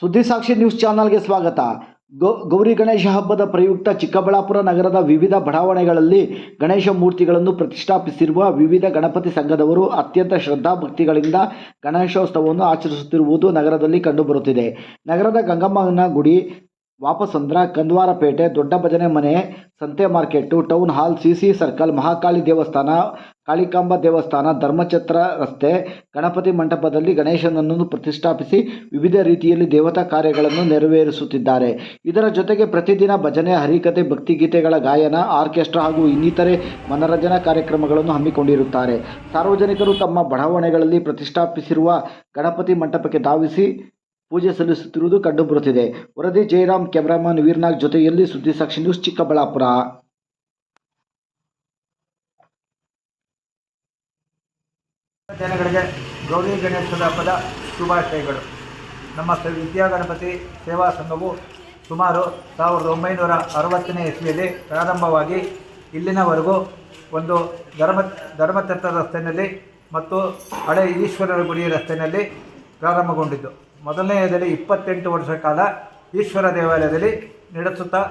ಸುದ್ದಿಸಾಕ್ಷಿ news ಚಾನಲ್ಗೆ ಸ್ವಾಗತ. ಗೌ, ಗೌರಿ ಗಣೇಶ ಹಬ್ಬದ ಪ್ರಯುಕ್ತ ಚಿಕ್ಕಬಳ್ಳಾಪುರ ನಗರದ ವಿವಿಧ ಬಡಾವಣೆಗಳಲ್ಲಿ ಗಣೇಶ ಮೂರ್ತಿಗಳನ್ನು ಪ್ರತಿಷ್ಠಾಪಿಸಿರುವ ವಿವಿಧ ಗಣಪತಿ ಸಂಘದವರು ಅತ್ಯಂತ ಶ್ರದ್ಧಾಭಕ್ತಿಗಳಿಂದ ಗಣೇಶೋತ್ಸವವನ್ನು ಆಚರಿಸುತ್ತಿರುವುದು ನಗರದಲ್ಲಿ ಕಂಡುಬರುತ್ತಿದೆ. ನಗರದ ಗಂಗಮ್ಮನ ಗುಡಿ, ವಾಪಸಂದ್ರ, ಕಂದ್ವಾರಪೇಟೆ ದೊಡ್ಡ ಭಜನೆ ಮನೆ, ಸಂತೆ market town hall, C C circle, Mahakali ದೇವಸ್ಥಾನ ಕಾಳಿಕಾಂಬ ದೇವಸ್ಥಾನ, ಧರ್ಮಛತ್ರ ರಸ್ತೆ, ಗಣಪತಿ ಮಂಟಪದಲ್ಲಿ ಗಣೇಶನನ್ನು ಪ್ರತಿಷ್ಠಾಪಿಸಿ ವಿವಿಧ ರೀತಿಯಲ್ಲಿ ದೇವತಾ ಕಾರ್ಯಗಳನ್ನು ನೆರವೇರಿಸುತ್ತಿದ್ದಾರೆ. ಇದರ ಜೊತೆಗೆ ಪ್ರತಿದಿನ ಭಜನೆ ಹರಿಕತೆ ಭಕ್ತಿಗೀತೆಗಳ ಗಾಯನ, ಆರ್ಕೆಸ್ಟ್ರಾ ಹಾಗೂ ಇನ್ನಿತರೆ ಮನರಂಜನಾ ಕಾರ್ಯಕ್ರಮಗಳನ್ನು ಹಮ್ಮಿಕೊಂಡಿರುತ್ತಾರೆ. ಸಾರ್ವಜನಿಕರು ತಮ್ಮ ಬಡಾವಣೆಗಳಲ್ಲಿ ಪ್ರತಿಷ್ಠಾಪಿಸಿರುವ ಗಣಪತಿ ಮಂಟಪಕ್ಕೆ ಧಾವಿಸಿ ಪೂಜೆ ಸಲ್ಲಿಸುತ್ತಿರುವುದು ಕಂಡುಬರುತ್ತಿದೆ. ವರದಿ, ಜಯರಾಮ್, ಕ್ಯಾಮರಾಮನ್, ವೀರ್ನಾಗ್ ಜೊತೆಯಲ್ಲಿ ಸುದ್ದಿಸಾಕ್ಷಿ ನ್ಯೂಸ್ ಚಿಕ್ಕಬಳ್ಳಾಪುರ. ಜನಗಳಿಗೆ ಗೌರಿ ಗಣೇಶದ ಹಬ್ಬದ ಶುಭಾಶಯಗಳು. ನಮ್ಮ ವಿದ್ಯಾಗಣಪತಿ ವಿದ್ಯಾ ಗಣಪತಿ ಸೇವಾ ಸಂಘವು ಸುಮಾರು ಸಾವಿರದ ಒಂಬೈನೂರ ಅರವತ್ತನೇ ಇಸ್ವಿಯಲ್ಲಿ ಪ್ರಾರಂಭವಾಗಿ ಇಲ್ಲಿನವರೆಗೂ ಒಂದು ಧರ್ಮ ಧರ್ಮತತ್ವ ರಸ್ತೆಯಲ್ಲಿ ಮತ್ತು ಹಳೆ ಈಶ್ವರರ ಗುಡಿ ರಸ್ತೆಯಲ್ಲಿ ಪ್ರಾರಂಭಗೊಂಡಿದ್ದು. ಮೊದಲನೆಯದಲ್ಲಿ ಇಪ್ಪತ್ತೆಂಟು ವರ್ಷ ಕಾಲ ಈಶ್ವರ ದೇವಾಲಯದಲ್ಲಿ ನಡೆಸುತ್ತಾ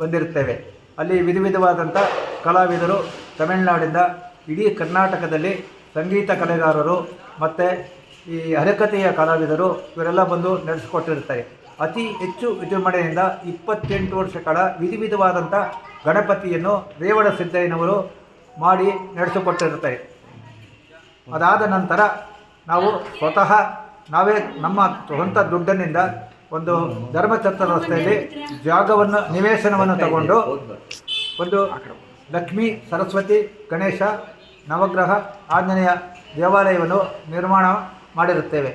ಬಂದಿರುತ್ತೇವೆ. ಅಲ್ಲಿ ವಿಧ ವಿಧವಾದಂಥ ಕಲಾವಿದರು ತಮಿಳುನಾಡಿಂದ ಇಡೀ ಕರ್ನಾಟಕದಲ್ಲಿ ಸಂಗೀತ ಕಲೆಗಾರರು ಮತ್ತು ಈ ಹರಕತೆಯ ಕಲಾವಿದರು ಇವರೆಲ್ಲ ಬಂದು ನಡೆಸಿಕೊಟ್ಟಿರ್ತಾರೆ. ಅತಿ ಹೆಚ್ಚು ವಿಜೃಂಭಣೆಯಿಂದ ಇಪ್ಪತ್ತೆಂಟು ವರ್ಷ ಕಾಲ ವಿಧ ವಿಧವಾದಂಥ ಗಣಪತಿಯನ್ನು ರೇವಣ ಸಿದ್ದಯ್ಯನವರು ಮಾಡಿ ನಡೆಸಿಕೊಟ್ಟಿರ್ತಾರೆ. ಅದಾದ ನಂತರ ನಾವು ಸ್ವತಃ ನಾವೇ ನಮ್ಮ ಸ್ವಂತ ದುಡ್ಡಿನಿಂದ ಒಂದು ಧರ್ಮಛತ್ರ ರಸ್ತೆಯಲ್ಲಿ ಜಾಗವನ್ನು, ನಿವೇಶನವನ್ನು ತಗೊಂಡು ಒಂದು ಲಕ್ಷ್ಮೀ, ಸರಸ್ವತಿ, ಗಣೇಶ ನವಗ್ರಹ ಆಂಜನೇಯ ದೇವಾಲಯವನ್ನು ನಿರ್ಮಾಣ ಮಾಡಿರುತ್ತೇವೆ.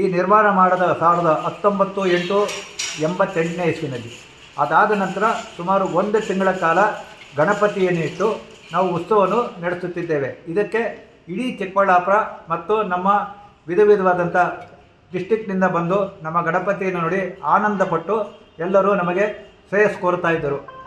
ಈ ನಿರ್ಮಾಣ ಮಾಡಿದ ಸಾವಿರದ ಹತ್ತೊಂಬತ್ತು ಎಂಟು ಎಂಬತ್ತೆಂಟನೇ ಇಸ್ವಿನಲ್ಲಿ. ಅದಾದ ನಂತರ ಸುಮಾರು ಒಂದು ತಿಂಗಳ ಕಾಲ ಗಣಪತಿಯನ್ನು ಇಟ್ಟು ನಾವು ಉತ್ಸವವನ್ನು ನಡೆಸುತ್ತಿದ್ದೇವೆ. ಇದಕ್ಕೆ ಇಡೀ ಚಿಕ್ಕಬಳ್ಳಾಪುರ ಮತ್ತು ನಮ್ಮ ವಿಧ ವಿಧವಾದಂಥ ಡಿಸ್ಟಿಕ್ನಿಂದ ಬಂದು ನಮ್ಮ ಗಣಪತಿಯನ್ನು ನೋಡಿ ಆನಂದಪಟ್ಟು ಎಲ್ಲರೂ ನಮಗೆ ಶ್ರೇಯಸ್ ಕೋರ್ತಾ ಇದ್ದರು.